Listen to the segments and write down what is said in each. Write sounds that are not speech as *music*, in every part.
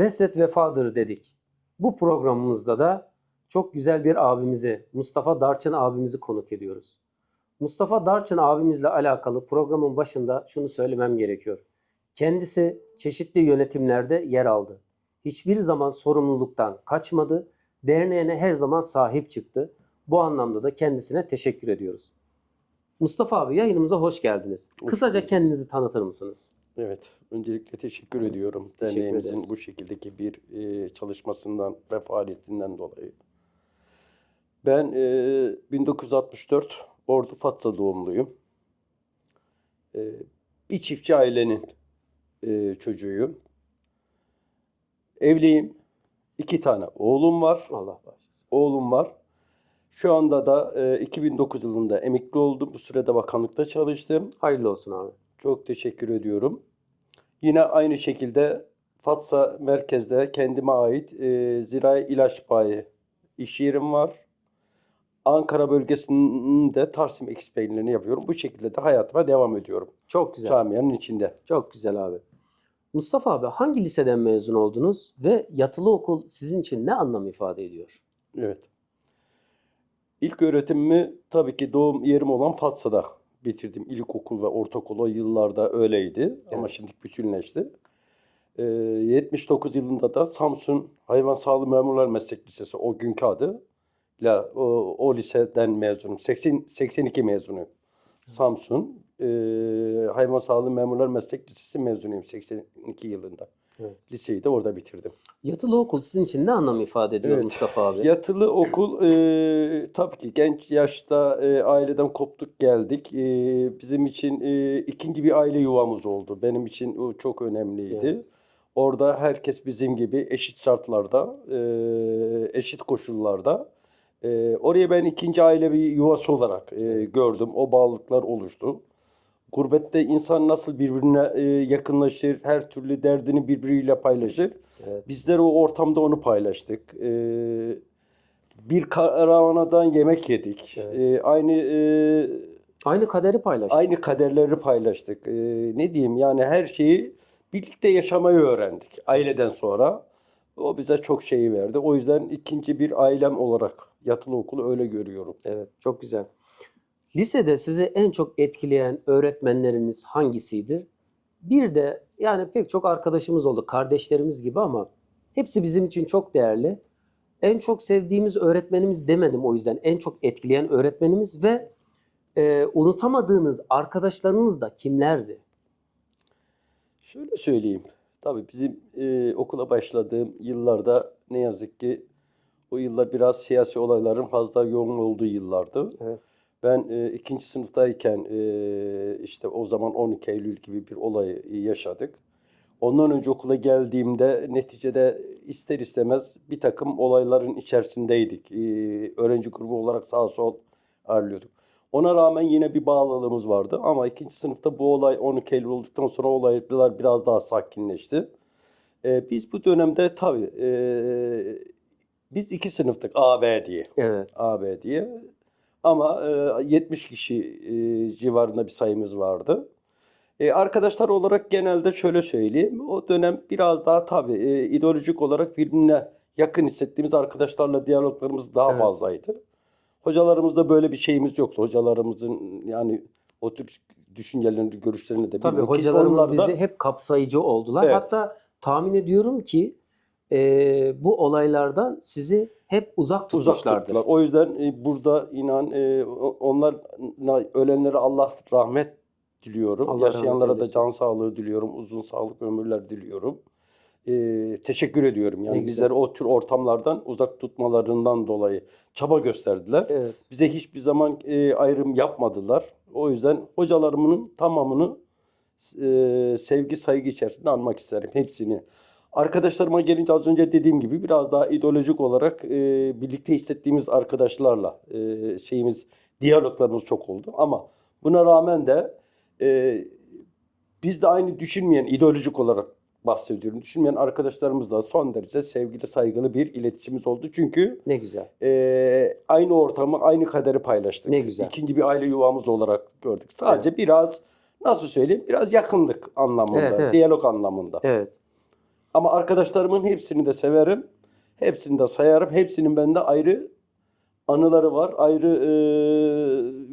Veslet vefadır dedik. Bu programımızda da çok güzel bir abimizi, Mustafa Darçın abimizi konuk ediyoruz. Mustafa Darçın abimizle alakalı programın başında şunu söylemem gerekiyor. Kendisi çeşitli yönetimlerde yer aldı. Hiçbir zaman sorumluluktan kaçmadı. Derneğine her zaman sahip çıktı. Bu anlamda da kendisine teşekkür ediyoruz. Mustafa abi yayınımıza hoş geldiniz. Hoş Kısaca kendinizi tanıtır mısınız? Evet, öncelikle teşekkür ediyorum teşekkür derneğimizin ederiz. bu şekildeki bir e, çalışmasından ve faaliyetinden dolayı. Ben e, 1964 Ordu Fatsa doğumluyum. E, bir çiftçi ailenin e, çocuğuyum. Evliyim. İki tane oğlum var. Allah bağışlasın. Oğlum var. Şu anda da e, 2009 yılında emekli oldum. Bu sürede bakanlıkta çalıştım. Hayırlı olsun abi. Çok teşekkür ediyorum. Yine aynı şekilde Fatsa merkezde kendime ait e, zirai ilaç bayi iş yerim var. Ankara bölgesinde Tarsim ekspeylerini yapıyorum. Bu şekilde de hayatıma devam ediyorum. Çok güzel. Camianın içinde. Çok güzel abi. Mustafa abi hangi liseden mezun oldunuz ve yatılı okul sizin için ne anlam ifade ediyor? Evet. İlk öğretimimi tabii ki doğum yerim olan Fatsa'da bitirdim. İlkokul ve ortaokul o yıllarda öyleydi. Ama Evet. şimdi bütünleşti. Ee, 79 yılında da Samsun Hayvan Sağlığı Memurlar Meslek Lisesi o günkü adı. La, o, o liseden mezunum. 80, 82 mezunuyum. Samsun ee, Hayvan Sağlığı Memurlar Meslek Lisesi mezunuyum 82 yılında. Evet. Liseyi de orada bitirdim. Yatılı okul sizin için ne anlam ifade ediyor Evet. Mustafa abi? Yatılı okul e, tabii ki genç yaşta e, aileden koptuk geldik. E, bizim için e, ikinci bir aile yuvamız oldu. Benim için o çok önemliydi. Evet. Orada herkes bizim gibi eşit şartlarda, e, eşit koşullarda. E, oraya ben ikinci aile bir yuvası olarak e, gördüm. O bağlılıklar oluştu. Gurbette insan nasıl birbirine e, yakınlaşır, her türlü derdini birbiriyle paylaşır. Evet. Bizler o ortamda onu paylaştık. Ee, bir karavanadan yemek yedik. Evet. Ee, aynı e, Aynı kaderi paylaştık. aynı kaderleri paylaştık. Ee, ne diyeyim yani her şeyi birlikte yaşamayı öğrendik aileden sonra. O bize çok şeyi verdi. O yüzden ikinci bir ailem olarak yatılı okulu öyle görüyorum. Evet, çok güzel. Lisede sizi en çok etkileyen öğretmenleriniz hangisiydi? Bir de yani pek çok arkadaşımız oldu, kardeşlerimiz gibi ama hepsi bizim için çok değerli. En çok sevdiğimiz öğretmenimiz demedim o yüzden. En çok etkileyen öğretmenimiz ve e, unutamadığınız arkadaşlarınız da kimlerdi? Şöyle söyleyeyim. Tabii bizim e, okula başladığım yıllarda ne yazık ki o yıllar biraz siyasi olayların fazla yoğun olduğu yıllardı. Evet. Ben e, ikinci sınıftayken e, işte o zaman 12 Eylül gibi bir olayı yaşadık. Ondan önce okula geldiğimde neticede ister istemez bir takım olayların içerisindeydik. E, öğrenci grubu olarak sağ sol ağırlıyorduk. Ona rağmen yine bir bağlılığımız vardı ama ikinci sınıfta bu olay 12 Eylül olduktan sonra olaylar biraz daha sakinleşti. E, biz bu dönemde tabii e, biz iki sınıftık A, B diye. Evet. AB diye. Ama e, 70 kişi e, civarında bir sayımız vardı. E, arkadaşlar olarak genelde şöyle söyleyeyim. O dönem biraz daha tabii e, ideolojik olarak birbirine yakın hissettiğimiz arkadaşlarla diyaloglarımız daha Evet. fazlaydı. Hocalarımızda böyle bir şeyimiz yoktu. Hocalarımızın yani o tür düşüncelerini, görüşlerini de Tabii hocalarımız da- bizi hep kapsayıcı oldular. Evet. Hatta tahmin ediyorum ki e, bu olaylardan sizi hep uzak uzak tutmuşlardır. tuttular. O yüzden e, burada inan e, onlar ölenlere Allah rahmet diliyorum. Allah Yaşayanlara da can sağlığı diliyorum. Uzun sağlık ömürler diliyorum. E, teşekkür ediyorum. Yani bizleri o tür ortamlardan uzak tutmalarından dolayı çaba gösterdiler. Evet. Bize hiçbir zaman e, ayrım yapmadılar. O yüzden hocalarımın tamamını e, sevgi saygı içerisinde anmak isterim. Hepsini. Arkadaşlarıma gelince az önce dediğim gibi biraz daha ideolojik olarak e, birlikte hissettiğimiz arkadaşlarla e, şeyimiz, diyaloglarımız çok oldu. Ama buna rağmen de e, biz de aynı düşünmeyen, ideolojik olarak bahsediyorum. Düşünmeyen arkadaşlarımızla son derece sevgili, saygılı bir iletişimimiz oldu. Çünkü Ne güzel. ee, aynı ortamı, aynı kaderi paylaştık. Ne güzel. İkinci bir aile yuvamız olarak gördük. Sadece biraz nasıl söyleyeyim? Biraz yakınlık anlamında, Evet, evet. diyalog anlamında. Evet. Ama arkadaşlarımın hepsini de severim. Hepsini de sayarım. Hepsinin bende ayrı anıları var. Ayrı e,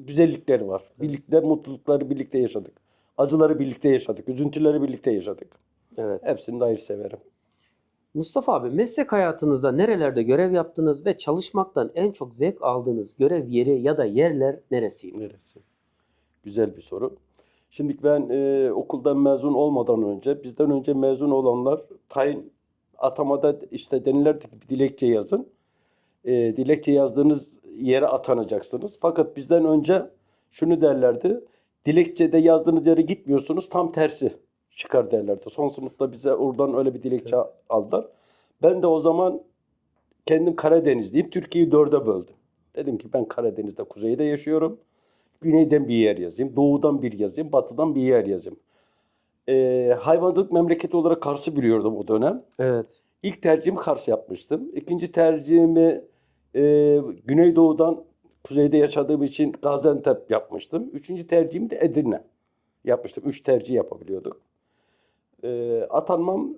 güzellikleri var. Birlikte mutlulukları birlikte yaşadık. Acıları birlikte yaşadık. Üzüntüleri birlikte yaşadık. Evet. Hepsini de ayrı severim. Mustafa abi meslek hayatınızda nerelerde görev yaptınız ve çalışmaktan en çok zevk aldığınız görev yeri ya da yerler neresiydi? Neresi? Güzel bir soru. Şimdi ben e, okuldan mezun olmadan önce, bizden önce mezun olanlar tayin atamada işte denilerdi ki bir dilekçe yazın. E, dilekçe yazdığınız yere atanacaksınız. Fakat bizden önce şunu derlerdi. Dilekçede yazdığınız yere gitmiyorsunuz tam tersi çıkar derlerdi. Son sınıfta bize oradan öyle bir dilekçe aldılar. Ben de o zaman kendim Karadenizliyim. Türkiye'yi dörde böldüm. Dedim ki ben Karadeniz'de, kuzeyde yaşıyorum. Güneyden bir yer yazayım, doğudan bir yazayım, batıdan bir yer yazayım. Ee, hayvancılık memleketi olarak Kars'ı biliyordum o dönem. Evet. İlk tercihimi Kars yapmıştım. İkinci tercihimi e, Güneydoğu'dan kuzeyde yaşadığım için Gaziantep yapmıştım. Üçüncü tercihimi de Edirne yapmıştım. Üç tercih yapabiliyorduk. Ee, atanmam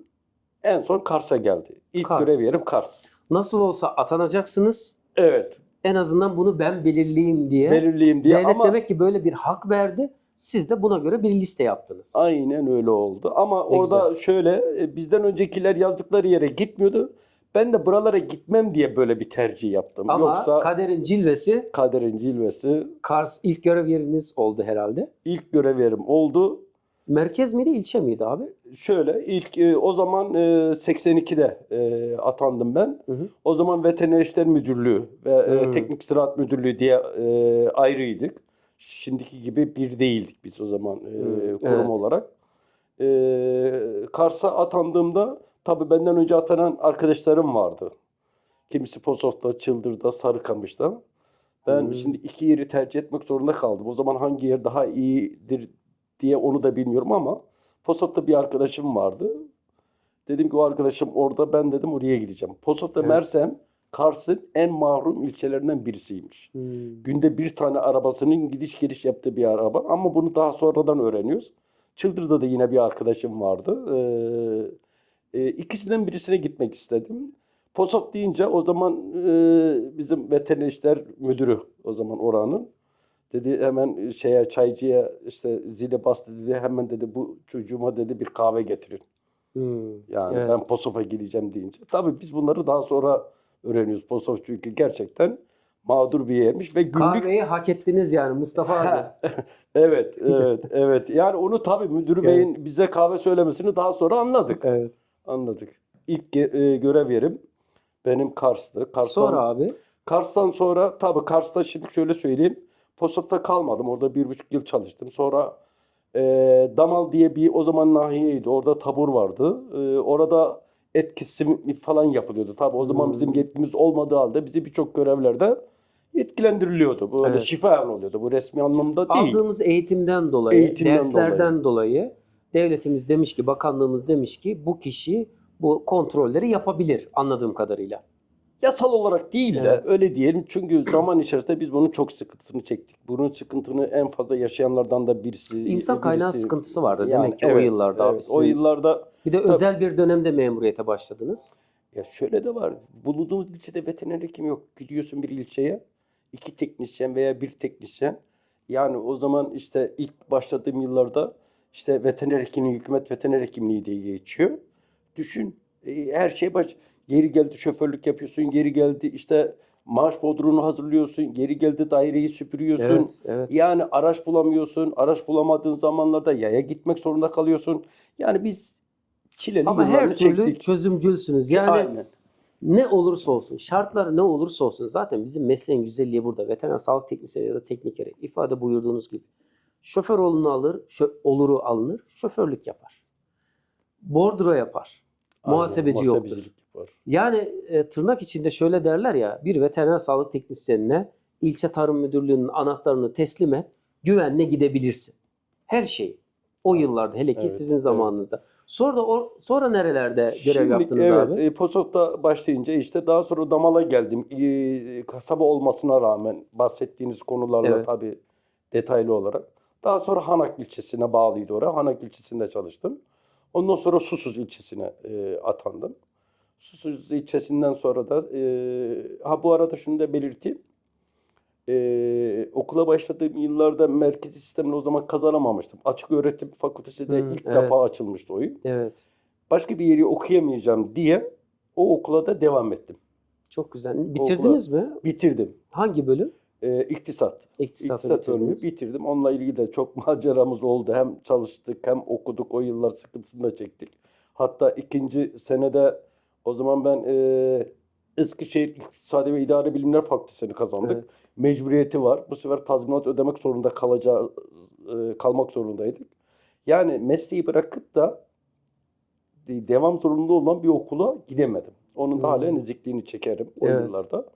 en son Kars'a geldi. İlk Kars. görev yerim Kars. Nasıl olsa atanacaksınız. Evet. En azından bunu ben belirleyeyim diye. Belirleyeyim diye Devlet ama demek ki böyle bir hak verdi. Siz de buna göre bir liste yaptınız. aynen öyle oldu. Ama Ne orada şöyle e, bizden öncekiler yazdıkları yere gitmiyordu. Ben de buralara gitmem diye böyle bir tercih yaptım. Ama Yoksa kaderin cilvesi kaderin cilvesi Kars ilk görev yeriniz oldu herhalde. ilk görev yerim oldu. Merkez miydi, ilçe miydi abi? Şöyle ilk e, o zaman e, 82'de e, atandım ben. Hı hı. O zaman Veteriner İşler Müdürlüğü ve e. Teknik Ziraat Müdürlüğü diye e, ayrıydık. Şimdiki gibi bir değildik biz o zaman e, kurum evet. olarak. E, Kars'a atandığımda tabii benden önce atanan arkadaşlarım vardı. Kimisi Posof'ta, Çıldır'da, Sarıkamış'ta. Ben Hmm. şimdi iki yeri tercih etmek zorunda kaldım. O zaman hangi yer daha iyidir diye onu da bilmiyorum ama Posof'ta bir arkadaşım vardı. Dedim ki o arkadaşım orada ben dedim oraya gideceğim. Posof'ta Evet. Mersem Kars'ın en mahrum ilçelerinden birisiymiş. Hmm. Günde bir tane arabasının gidiş geliş yaptığı bir araba ama bunu daha sonradan öğreniyoruz. Çıldır'da da yine bir arkadaşım vardı. Ee, e, ikisinden birisine gitmek istedim. Posof deyince o zaman e, bizim veteriner müdürü o zaman oranın dedi hemen şeye çaycıya işte zile bastı dedi hemen dedi bu çocuğuma dedi bir kahve getirin. Hmm. Yani Evet. ben Posof'a gideceğim deyince. Tabii biz bunları daha sonra öğreniyoruz. Posof çünkü gerçekten mağdur bir yermiş ve günlük Kahveyi hak ettiniz yani Mustafa abi. *laughs* Evet, evet, evet. Yani onu tabii müdür Evet. beyin bize kahve söylemesini daha sonra anladık. evet. Anladık. İlk e, görev yerim benim Kars'tı. Kars'tan, Sonra abi. Kars'tan sonra tabii Kars'ta şimdi şöyle söyleyeyim. Posof'ta kalmadım. Orada bir buçuk yıl çalıştım. Sonra e, Damal diye bir o zaman nahiyeydi. Orada tabur vardı. E, orada et kesimi falan yapılıyordu. Tabii o zaman Hmm. bizim yetkimiz olmadığı halde bizi birçok görevlerde yetkilendiriliyordu. Böyle Evet. şifa oluyordu. Bu resmi anlamda değil. Aldığımız eğitimden dolayı, Eğitimden derslerden dolayı. devletimiz demiş ki, bakanlığımız demiş ki bu kişi bu kontrolleri yapabilir anladığım kadarıyla. Yasal olarak değil de Evet. öyle diyelim. Çünkü zaman içerisinde biz bunun çok sıkıntısını çektik. Bunun sıkıntını en fazla yaşayanlardan da birisi. İnsan kaynağı birisi- sıkıntısı vardı Yani demek ki o evet, yıllarda abi. evet. O sizin. yıllarda Bir de Tabii. özel bir dönemde memuriyete başladınız. Ya şöyle de var. Bulunduğumuz ilçede veteriner hekim yok. Gidiyorsun bir ilçeye. iki teknisyen veya bir teknisyen. Yani o zaman işte ilk başladığım yıllarda işte veteriner hekimliği, hükümet veteriner hekimliği diye geçiyor. Düşün e, her şey baş. Geri geldi şoförlük yapıyorsun, geri geldi işte maaş bodruğunu hazırlıyorsun, geri geldi daireyi süpürüyorsun. Evet, evet. Yani araç bulamıyorsun. Araç bulamadığın zamanlarda yaya gitmek zorunda kalıyorsun. Yani biz çileli Ama her türlü çektik. çözümcülsünüz. Yani Aynen. ne olursa olsun, şartlar ne olursa olsun zaten bizim mesleğin güzelliği burada. Veteriner sağlık teknisyeni ya da teknikeri ifade buyurduğunuz gibi. Şoför olunu alır, şö- oluru alınır, şoförlük yapar. Bordro yapar. Aynen, Muhasebeci yoktur. Yani e, tırnak içinde şöyle derler ya, bir veteriner sağlık teknisyenine ilçe tarım müdürlüğünün anahtarını teslim et, güvenle gidebilirsin. Her şey. O yıllarda hele ki Evet, sizin evet. zamanınızda. Sonra da o, sonra nerelerde görev Şimdi, yaptınız evet, abi? E, Posof'ta başlayınca işte daha sonra Damal'a geldim. E, kasaba olmasına rağmen bahsettiğiniz konularla Evet. tabii detaylı olarak. Daha sonra Hanak ilçesine bağlıydı oraya. Hanak ilçesinde çalıştım. Ondan sonra Susuz ilçesine e, atandım. Susuz ilçesinden sonra da e, ha bu arada şunu da belirteyim. E, okula başladığım yıllarda merkezi sistemini o zaman kazanamamıştım. Açık öğretim fakültesi de Hmm, ilk evet. defa açılmıştı o yıl. Evet. Başka bir yeri okuyamayacağım diye o okula da devam ettim. Çok güzel. Bitirdiniz mi? Bitirdim. Hangi bölüm? E, iktisat. İktisat bölümü bitirdim. Onunla ilgili de çok *laughs* maceramız oldu. Hem çalıştık hem okuduk. O yıllar sıkıntısını da çektik. Hatta ikinci senede o zaman ben e, Eskişehir İktisadi ve İdari Bilimler Fakültesini kazandık. Evet. Mecburiyeti var. Bu sefer tazminat ödemek zorunda kalacağı e, kalmak zorundaydık. Yani mesleği bırakıp da de- devam zorunda olan bir okula gidemedim. Onun da Hmm. halen ezikliğini çekerim o Evet. yıllarda.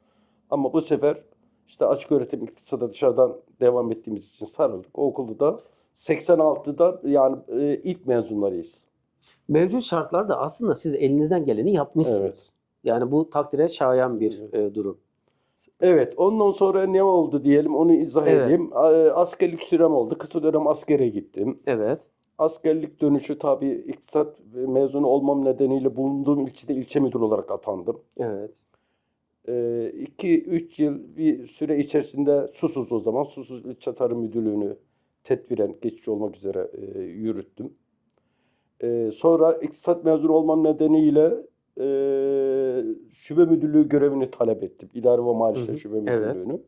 Ama bu sefer işte açık öğretim iktisada dışarıdan devam ettiğimiz için sarıldık. O okulda da 86'da yani ilk mezunlarıyız. Mevcut şartlarda aslında siz elinizden geleni yapmışsınız. Evet. Yani bu takdire şayan bir e, durum. Evet, ondan sonra ne oldu diyelim onu izah Evet. edeyim. A- Askerlik sürem oldu. Kısa dönem askere gittim. Evet. Askerlik dönüşü tabii iktisat mezunu olmam nedeniyle bulunduğum ilçede ilçe müdürü olarak atandım. Evet. 2-3 yıl bir süre içerisinde Susuz o zaman Susuz İlçe Tarım Müdürlüğü'nü tedbiren geçici olmak üzere e, yürüttüm. E, sonra iktisat mezunu olmam nedeniyle e, şube müdürlüğü görevini talep ettim. İdare ve Mali Hı İşler hı, Şube evet. Müdürlüğü'nü.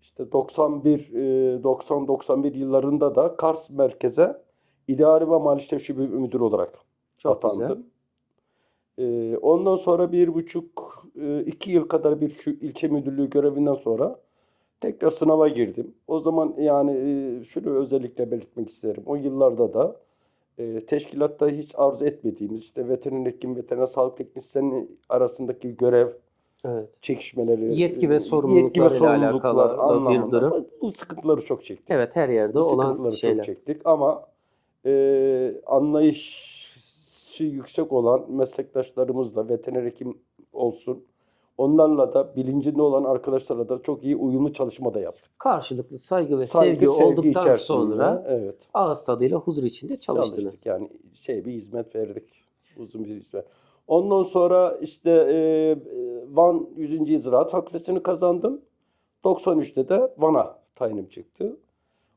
İşte 91 e, 90-91 yıllarında da Kars merkeze İdare ve Mali İşler Şube Müdürü olarak Çok atandım. güzel. Ee, ondan sonra bir buçuk, e, iki yıl kadar bir şu ilçe müdürlüğü görevinden sonra tekrar sınava girdim. O zaman yani e, şunu özellikle belirtmek isterim. O yıllarda da e, teşkilatta hiç arzu etmediğimiz işte veteriner hekim, veteriner sağlık teknisyeni arasındaki görev Evet. çekişmeleri, Yetki ve e, sorumluluklarıyla alakalı bir durum. bu sıkıntıları çok çektik. Evet her yerde Bu olan sıkıntıları şeyler. çok çektik ama e, anlayışı yüksek olan meslektaşlarımızla veteriner hekim olsun onlarla da bilincinde olan arkadaşlarla da çok iyi uyumlu çalışma da yaptık. Karşılıklı saygı ve Saygı, sevgi, sevgi olduktan sonra evet ağız tadıyla huzur içinde çalıştınız. çalıştık. Yani şey bir hizmet verdik. Uzun bir hizmet. Ondan sonra işte e, Van 100. Yıl Ziraat Fakültesini kazandım. 93'te de Van'a tayinim çıktı.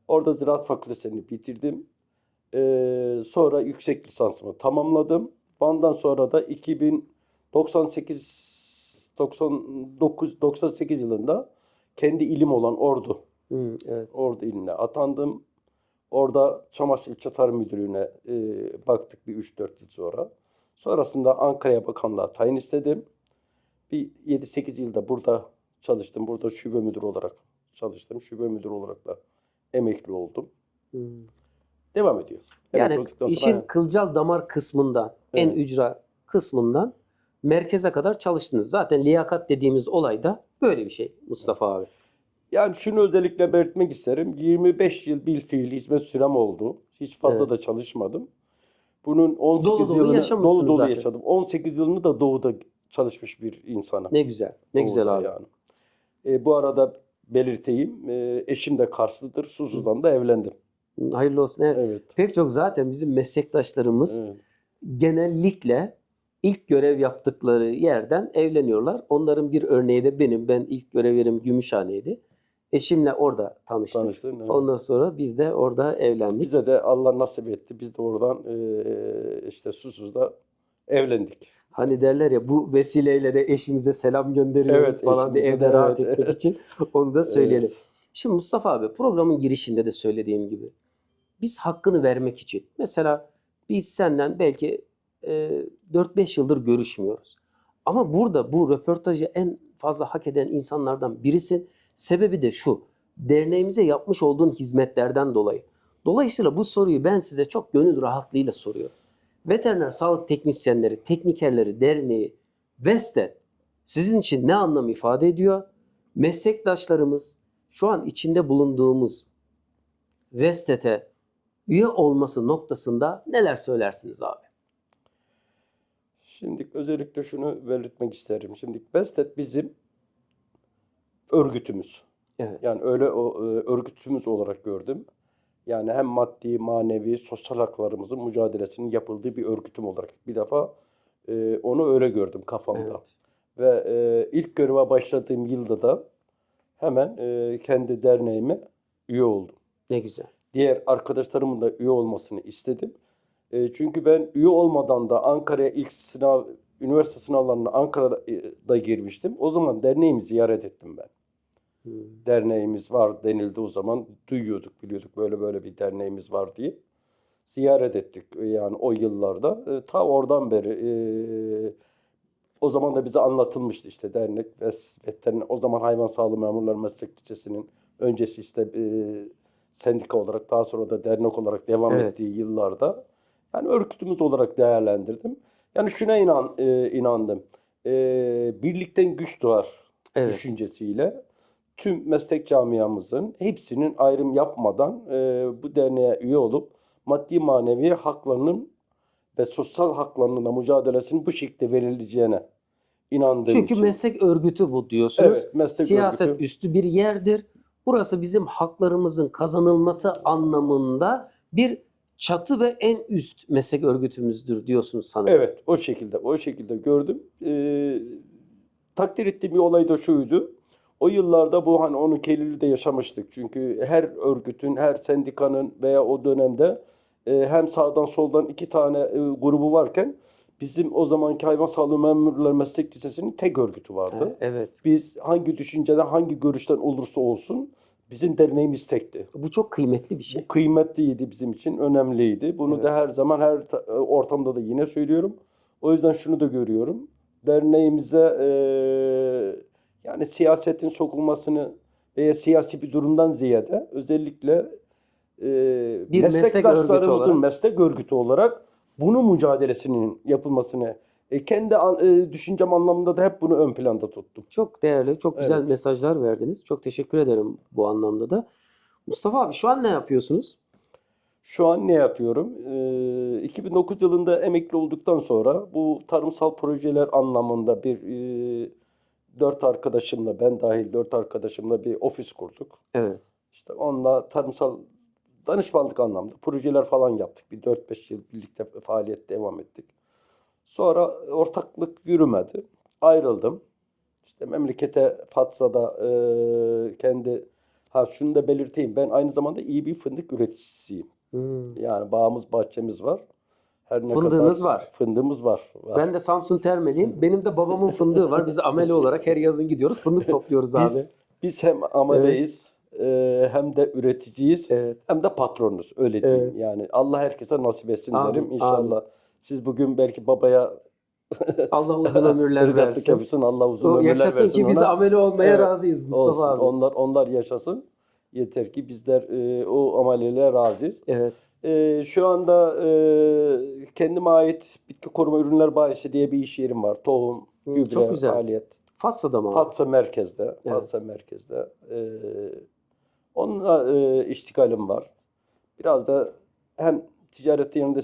Orada Ziraat Fakültesini bitirdim. E, sonra yüksek lisansımı tamamladım. Van'dan sonra da 2098 99 98 yılında kendi ilim olan Ordu Hı, evet. Ordu iline atandım. Orada Çamaşır İlçe Tarım Müdürlüğü'ne e, baktık bir 3-4 yıl sonra. Sonrasında Ankara'ya bakanlığa tayin istedim. Bir 7-8 yılda burada çalıştım. Burada şube müdürü olarak çalıştım. Şube müdürü olarak da emekli oldum. Hı. Devam ediyor. Yani olduktan sonra- işin kılcal damar kısmından, en Evet. ücra kısmından merkeze kadar çalıştınız. Zaten liyakat dediğimiz olay da böyle bir şey Mustafa abi. Yani şunu özellikle belirtmek isterim. 25 yıl bil fiil hizmet sürem oldu. Hiç fazla Evet. da çalışmadım. Bunun 18 Dolu dolu yılını dolu dolu zaten. yaşadım. 18 yılını da doğuda çalışmış bir insanım. Ne güzel. Ne güzel Doğuda abi. Yani. E, bu arada belirteyim. e, eşim de Karslıdır. Susuz'dan da evlendim. Hayırlı olsun. Evet. Evet. Pek çok zaten bizim meslektaşlarımız evet. genellikle ilk görev yaptıkları yerden evleniyorlar. Onların bir örneği de benim. Ben ilk görev yerim Gümüşhane'ydi. Eşimle orada tanıştık. Tanıştın. evet. Ondan sonra biz de orada evlendik. Bize de Allah nasip etti. Biz de oradan e, işte Susuz'da evlendik. Hani derler ya bu vesileyle de eşimize selam gönderiyoruz Evet, falan bir eşimize evde de, rahat evet. etmek için. Onu da söyleyelim. Evet. Şimdi Mustafa abi programın girişinde de söylediğim gibi biz hakkını vermek için mesela biz senden belki 4-5 yıldır görüşmüyoruz. Ama burada bu röportajı en fazla hak eden insanlardan birisin. Sebebi de şu. Derneğimize yapmış olduğun hizmetlerden dolayı. Dolayısıyla bu soruyu ben size çok gönül rahatlığıyla soruyorum. Veteriner Sağlık Teknisyenleri, Teknikerleri Derneği, VESTET sizin için ne anlam ifade ediyor? Meslektaşlarımız şu an içinde bulunduğumuz VESTET'e üye olması noktasında neler söylersiniz abi? Şimdi özellikle şunu belirtmek isterim. Şimdi Bestet bizim örgütümüz. Evet. Yani öyle o, e, örgütümüz olarak gördüm. Yani hem maddi, manevi, sosyal haklarımızın mücadelesinin yapıldığı bir örgütüm olarak bir defa e, onu öyle gördüm kafamda. Evet. Ve e, ilk göreve başladığım yılda da hemen e, kendi derneğime üye oldum. Ne güzel. Diğer arkadaşlarımın da üye olmasını istedim. E, çünkü ben üye olmadan da Ankara'ya ilk sınav, üniversite sınavlarına Ankara'da e, da girmiştim. O zaman derneğimi ziyaret ettim ben. Hmm. Derneğimiz var denildi o zaman. Duyuyorduk, biliyorduk böyle böyle bir derneğimiz var diye. Ziyaret ettik e, yani o yıllarda. E, ta oradan beri e, o zaman da bize anlatılmıştı işte dernek ve veteriner, o zaman Hayvan Sağlığı Memurları Meslek Lisesi'nin öncesi işte e, sendika olarak daha sonra da dernek olarak devam Evet. ettiği yıllarda yani örgütümüz olarak değerlendirdim. Yani şuna inan, e, inandım. E, birlikten güç doğar Evet. düşüncesiyle tüm meslek camiamızın hepsinin ayrım yapmadan e, bu derneğe üye olup maddi manevi haklarının ve sosyal haklarının da mücadelesinin bu şekilde verileceğine inandığım Çünkü için. meslek örgütü bu diyorsunuz. Evet, meslek Siyaset örgütü. üstü bir yerdir. Burası bizim haklarımızın kazanılması anlamında bir çatı ve en üst meslek örgütümüzdür diyorsunuz sanırım. Evet, o şekilde, o şekilde gördüm. Ee, takdir ettiğim bir olay da şuydu. O yıllarda bu hani 12 Eylül'de yaşamıştık. Çünkü her örgütün, her sendikanın veya o dönemde e, hem sağdan soldan iki tane e, grubu varken bizim o zamanki Hayvan Sağlığı Memurları Meslek Lisesi'nin tek örgütü vardı. Evet. Biz hangi düşünceden, hangi görüşten olursa olsun bizim derneğimiz tekti. Bu çok kıymetli bir şey. Bu kıymetliydi bizim için, önemliydi. Bunu Evet. da her zaman her ta- ortamda da yine söylüyorum. O yüzden şunu da görüyorum. Derneğimize eee, yani siyasetin sokulmasını veya siyasi bir durumdan ziyade özellikle eee Bir meslek meslektaşlarımızın örgütü olarak. meslek örgütü olarak bunun mücadelesinin yapılmasını e, kendi an- e, düşüncem anlamında da hep bunu ön planda tuttum. Çok değerli, çok güzel Evet. mesajlar verdiniz. Çok teşekkür ederim bu anlamda da. Mustafa abi şu an ne yapıyorsunuz? Şu an ne yapıyorum? Ee, 2009 yılında emekli olduktan sonra bu tarımsal projeler anlamında bir e, dört arkadaşımla, ben dahil dört arkadaşımla bir ofis kurduk. Evet. İşte onunla tarımsal danışmanlık anlamda projeler falan yaptık. Bir 4-5 yıl birlikte faaliyet devam ettik. Sonra ortaklık yürümedi. Ayrıldım. İşte memlekete Fatsa'da e, kendi ha şunu da belirteyim. Ben aynı zamanda iyi bir fındık üreticisiyim. Hmm. Yani bağımız, bahçemiz var. Her ne Fındığınız kadar var. Fındığımız var. var. Ben de Samsun Termeliyim. Benim de babamın fındığı var. Biz ameli *laughs* olarak her yazın gidiyoruz. Fındık topluyoruz Biz- abi. Biz hem ameleyiz e, hem de üreticiyiz Evet. hem de patronuz. Öyle diyeyim. Evet. Yani Allah herkese nasip etsin Amin, derim. İnşallah amin. Siz bugün belki babaya *laughs* Allah uzun ömürler versin. yapsın. Allah uzun O ömürler yaşasın versin ki biz ona. ameli olmaya Evet, razıyız Mustafa Olsun. abi. Onlar onlar yaşasın. Yeter ki bizler e, o ameliyle razıyız. Evet. E, şu anda e, kendime ait bitki koruma ürünler bayisi diye bir iş yerim var. Tohum, Hı, gübre, çok güzel. faaliyet. Fatsa'da mı? Fatsa merkezde. Fatsa merkezde. E, onunla e, iştigalim var. Biraz da hem ticaret yanında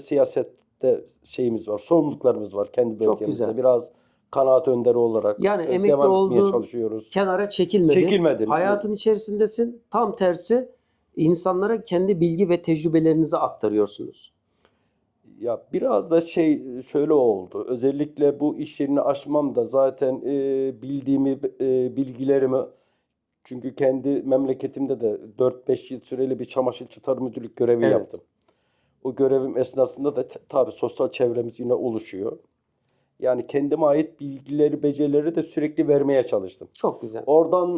siyasette şeyimiz var, sorumluluklarımız var kendi Çok bölgemizde. güzel. Biraz kanaat önderi olarak Yani e, emekli devam etmeye olduğun çalışıyoruz. Kenara çekilmedin. Çekilmedim. Hayatın içerisindesin. Tam tersi insanlara kendi bilgi ve tecrübelerinizi aktarıyorsunuz. Ya biraz da şey şöyle oldu. Özellikle bu iş yerini açmam da zaten e, bildiğimi, e, bilgilerimi çünkü kendi memleketimde de 4-5 yıl süreli bir çamaşırçı tarım müdürlük görevi Evet. yaptım. O görevim esnasında da tabii sosyal çevremiz yine oluşuyor. Yani kendime ait bilgileri, becerileri de sürekli vermeye çalıştım. Çok güzel. Oradan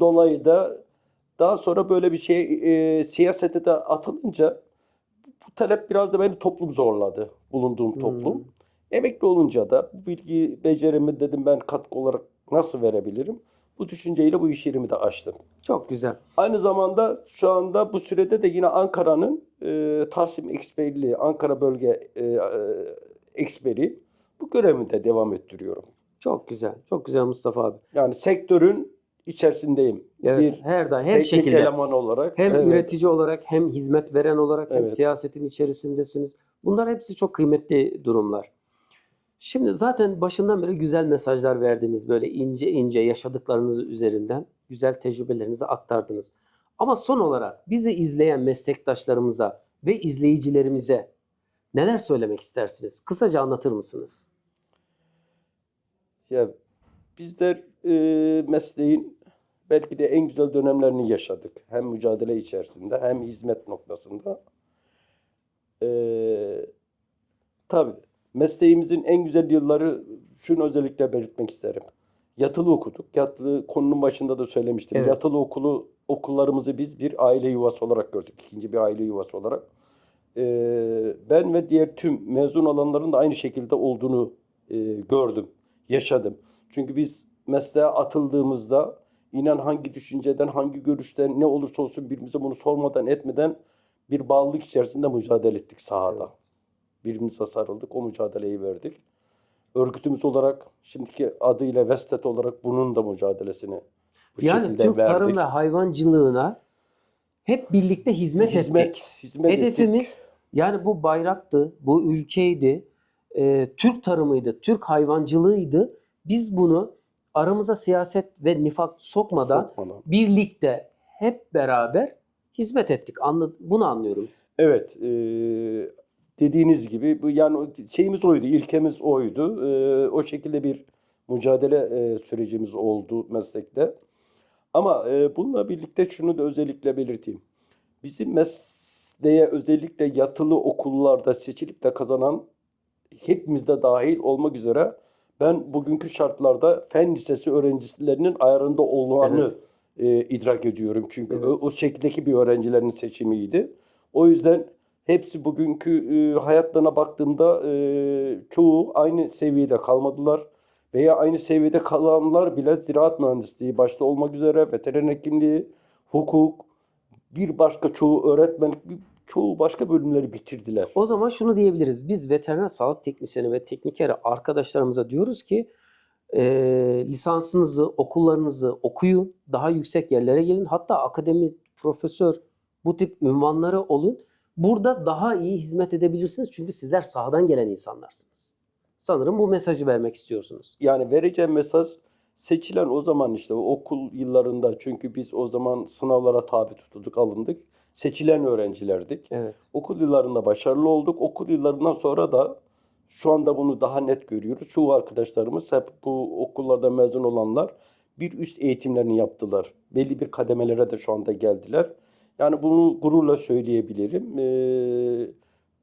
dolayı da daha sonra böyle bir şey e, siyasete de atılınca bu talep biraz da beni toplum zorladı. Bulunduğum toplum. Hmm. Emekli olunca da bu bilgi becerimi dedim ben katkı olarak nasıl verebilirim? Bu düşünceyle bu iş yerimi de açtım. Çok güzel. Aynı zamanda şu anda bu sürede de yine Ankara'nın e, Tarsim Eksperliği, Ankara Bölge e, e, Eksperi bu görevimi de devam ettiriyorum. Çok güzel. Çok güzel Mustafa abi. Yani sektörün içerisindeyim. Evet. Bir her da her şekilde. eleman olarak. Hem Evet. üretici olarak hem hizmet veren olarak hem Evet. siyasetin içerisindesiniz. Bunlar hepsi çok kıymetli durumlar. Şimdi zaten başından beri güzel mesajlar verdiniz böyle ince ince yaşadıklarınız üzerinden güzel tecrübelerinizi aktardınız. Ama son olarak bizi izleyen meslektaşlarımıza ve izleyicilerimize neler söylemek istersiniz? Kısaca anlatır mısınız? Ya bizler e, mesleğin belki de en güzel dönemlerini yaşadık. Hem mücadele içerisinde hem hizmet noktasında. E, tabii mesleğimizin en güzel yılları şunu özellikle belirtmek isterim. Yatılı okuduk. Yatılı konunun başında da söylemiştim. Evet. Yatılı okulu okullarımızı biz bir aile yuvası olarak gördük. İkinci bir aile yuvası olarak. E, ben ve diğer tüm mezun olanların da aynı şekilde olduğunu e, gördüm yaşadım. Çünkü biz mesleğe atıldığımızda inan hangi düşünceden, hangi görüşten ne olursa olsun birbirimize bunu sormadan etmeden bir bağlılık içerisinde mücadele ettik sahada. Birbirimize sarıldık, o mücadeleyi verdik. Örgütümüz olarak şimdiki adıyla Vestet olarak bunun da mücadelesini bu Yani şekilde Türk verdik. tarım ve hayvancılığına hep birlikte hizmet, hizmet, ettik. hizmet Hedefimiz ettik. yani bu bayraktı, bu ülkeydi, e, Türk tarımıydı, Türk hayvancılığıydı. Biz bunu aramıza siyaset ve nifak sokmadan Sokmadan. birlikte hep beraber hizmet ettik. Anla, bunu anlıyorum. Evet, e, dediğiniz gibi bu yani şeyimiz oydu, ilkemiz oydu. E, o şekilde bir mücadele e, sürecimiz oldu meslekte. Ama e, bununla birlikte şunu da özellikle belirteyim. Bizim mesleğe özellikle yatılı okullarda seçilip de kazanan hepimiz de dahil olmak üzere ben bugünkü şartlarda fen lisesi öğrencilerinin ayarında olduğunu e, idrak ediyorum. Çünkü Evet. o, o şekildeki bir öğrencilerin seçimiydi. O yüzden hepsi bugünkü e, hayatlarına baktığımda e, çoğu aynı seviyede kalmadılar. Veya aynı seviyede kalanlar bile ziraat mühendisliği başta olmak üzere veteriner hekimliği, hukuk, bir başka çoğu öğretmenlik, çoğu başka bölümleri bitirdiler. O zaman şunu diyebiliriz. Biz veteriner sağlık teknisyeni ve teknikeri arkadaşlarımıza diyoruz ki e, lisansınızı, okullarınızı okuyun, daha yüksek yerlere gelin. Hatta akademi, profesör bu tip ünvanları olun. Burada daha iyi hizmet edebilirsiniz çünkü sizler sahadan gelen insanlarsınız. Sanırım bu mesajı vermek istiyorsunuz. Yani vereceğim mesaj seçilen o zaman işte o okul yıllarında çünkü biz o zaman sınavlara tabi tutulduk, alındık. Seçilen öğrencilerdik. Evet. Okul yıllarında başarılı olduk. Okul yıllarından sonra da şu anda bunu daha net görüyoruz. Çoğu arkadaşlarımız hep bu okullarda mezun olanlar bir üst eğitimlerini yaptılar. Belli bir kademelere de şu anda geldiler. Yani bunu gururla söyleyebilirim. Ee,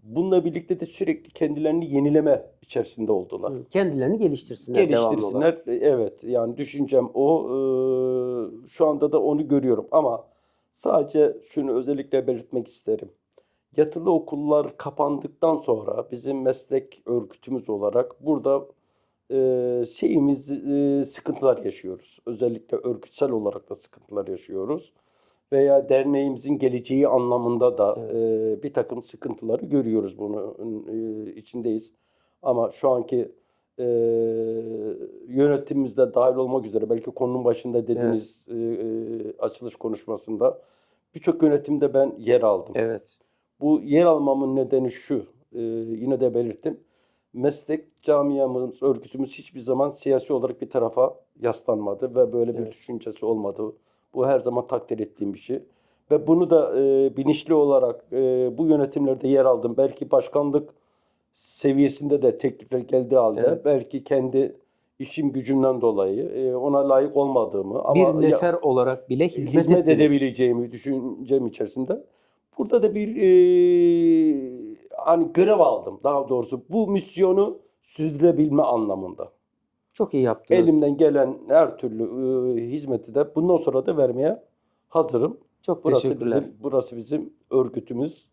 bununla birlikte de sürekli kendilerini yenileme içerisinde oldular. Kendilerini geliştirsinler. Geliştirsinler. Evet yani düşüncem o. Ee, Şu anda da onu görüyorum ama sadece şunu özellikle belirtmek isterim. Yatılı okullar kapandıktan sonra bizim meslek örgütümüz olarak burada e, şeyimiz e, sıkıntılar yaşıyoruz. Özellikle örgütsel olarak da sıkıntılar yaşıyoruz. Veya derneğimizin geleceği anlamında da Evet. e, bir takım sıkıntıları görüyoruz bunu e, içindeyiz. Ama şu anki e, yönetimimizde dahil olmak üzere belki konunun başında dediğiniz e, e, açılış konuşmasında birçok yönetimde ben yer aldım. Evet. Bu yer almamın nedeni şu, e, yine de belirttim. Meslek camiamız, örgütümüz hiçbir zaman siyasi olarak bir tarafa yaslanmadı ve böyle bir Evet. düşüncesi olmadı. Bu her zaman takdir ettiğim bir şey. Ve bunu da e, bilinçli olarak e, bu yönetimlerde yer aldım. Belki başkanlık seviyesinde de teklifler geldiği halde Evet. belki kendi işim gücümden dolayı e, ona layık olmadığımı ama bir ya- nefer olarak bile hizmet, hizmet, ettiniz. edebileceğimi düşüncem içerisinde. Burada da bir e, hani görev aldım daha doğrusu bu misyonu sürdürebilme anlamında. Çok iyi yaptınız. Elimden gelen her türlü e, hizmeti de bundan sonra da vermeye hazırım. Çok Burası teşekkürler. bizim burası bizim örgütümüz.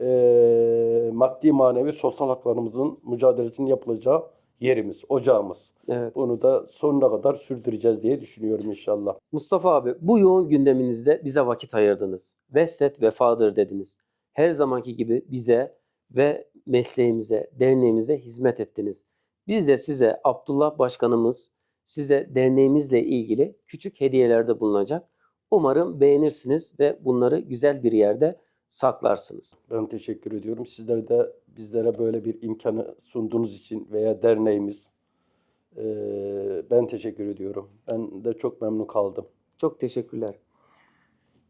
E, maddi manevi sosyal haklarımızın mücadelesinin yapılacağı yerimiz, ocağımız. Evet. Bunu da sonuna kadar sürdüreceğiz diye düşünüyorum inşallah. Mustafa abi bu yoğun gündeminizde bize vakit ayırdınız. Veslet vefadır dediniz. Her zamanki gibi bize ve mesleğimize, derneğimize hizmet ettiniz. Biz de size Abdullah Başkanımız size derneğimizle ilgili küçük hediyelerde bulunacak. Umarım beğenirsiniz ve bunları güzel bir yerde saklarsınız. Ben teşekkür ediyorum. Sizler de bizlere böyle bir imkanı sunduğunuz için veya derneğimiz ben teşekkür ediyorum. Ben de çok memnun kaldım. Çok teşekkürler.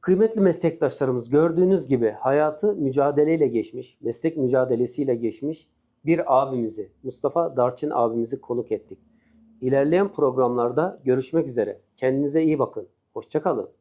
Kıymetli meslektaşlarımız gördüğünüz gibi hayatı mücadeleyle geçmiş, meslek mücadelesiyle geçmiş bir abimizi, Mustafa Darçın abimizi konuk ettik. İlerleyen programlarda görüşmek üzere. Kendinize iyi bakın. Hoşçakalın.